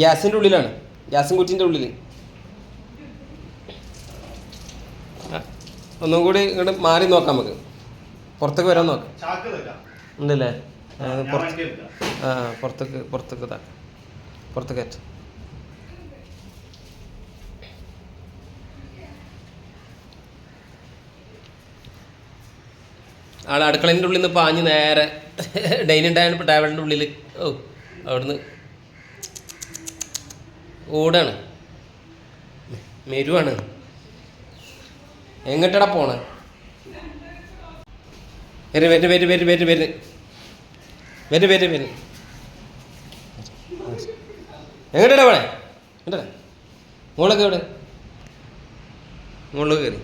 ഗ്യാസിന്റെ ഉള്ളിലാണ്. ഗ്യാസും കുറ്റിന്റെ ഉള്ളിൽ ഒന്നും കൂടി ഇങ്ങോട്ട് മാറി നോക്കാം നമുക്ക്. പുറത്തേക്ക് വരാൻ നോക്കാം. ഉണ്ടല്ലേ? പുറത്ത് ആ പുറത്തേക്ക് പുറത്തേക്ക് ഇതാ പുറത്തേക്ക് കയറ്റ. ആൾ അടുക്കളേന്റെ ഉള്ളിൽ നിന്ന് പാഞ്ഞ് നേരെ ഡൈനിങ് ടേബിളിന്റെ ഉള്ളിൽ ഓ അവിടുന്ന് ഓടാണ്. മെരുവാണ്. എങ്ങോട്ടടാ പോണ്? വരും വരും വരും വരും വരും വരും. വരും വരും വരും. എങ്ങോട്ടാ പോണേ? എങ്ങോട്ടാ? മോളൊക്കെ എവിടെ? മുകളിൽ കയറി.